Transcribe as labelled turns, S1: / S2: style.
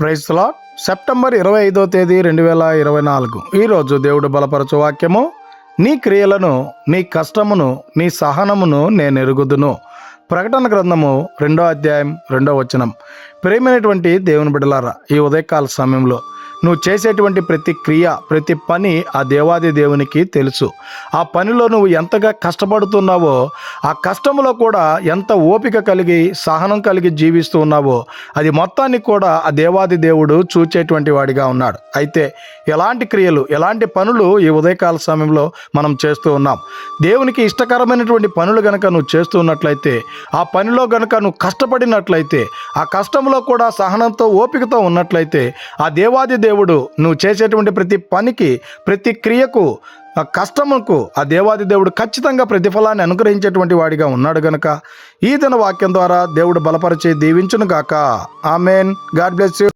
S1: Praise lot September ఇరవై ఐదో తేదీ రెండు వేల ఇరవై నాలుగు. ఈరోజు దేవుడు బలపరచు వాక్యము. నీ క్రియలను నీ కష్టమును నీ సహనమును నేను ఎరుగుదును. ప్రకటన గ్రంథము రెండో అధ్యాయం రెండో వచనం. ప్రేమైనటువంటి దేవుని బిడలారా ఈ ఉదయకాల సమయంలో నువ్వు చేసేటువంటి ప్రతి క్రియ ప్రతి పని ఆ దేవాది దేవునికి తెలుసు. ఆ పనిలో నువ్వు ఎంతగా కష్టపడుతున్నావో ఆ కష్టంలో కూడా ఎంత ఓపిక కలిగి సహనం కలిగి జీవిస్తూ ఉన్నావో అది మొత్తాన్ని కూడా ఆ దేవాది దేవుడు చూచేటువంటి వాడిగా ఉన్నాడు. అయితే ఎలాంటి క్రియలు ఎలాంటి పనులు ఈ ఉదయకాల సమయంలో మనం చేస్తూ ఉన్నాం? దేవునికి ఇష్టకరమైనటువంటి పనులు గనక నువ్వు చేస్తూ ఉన్నట్లయితే ఆ పనిలో గనుక నువ్వు కష్టపడినట్లయితే ఆ కష్టంలో కూడా సహనంతో ఓపికతో ఉన్నట్లయితే ఆ దేవాది దేవుడు నువ్వు చేసేటువంటి ప్రతి పనికి ప్రతి క్రియకు ఆ కష్టముకు ఆ దేవాది దేవుడు ఖచ్చితంగా ప్రతిఫలాన్ని అనుగ్రహించేటువంటి వాడిగా ఉన్నాడు గనక ఈ దిన వాక్యం ద్వారా దేవుడు బలపరిచి దీవించును గాక ఆమెన్. God bless you.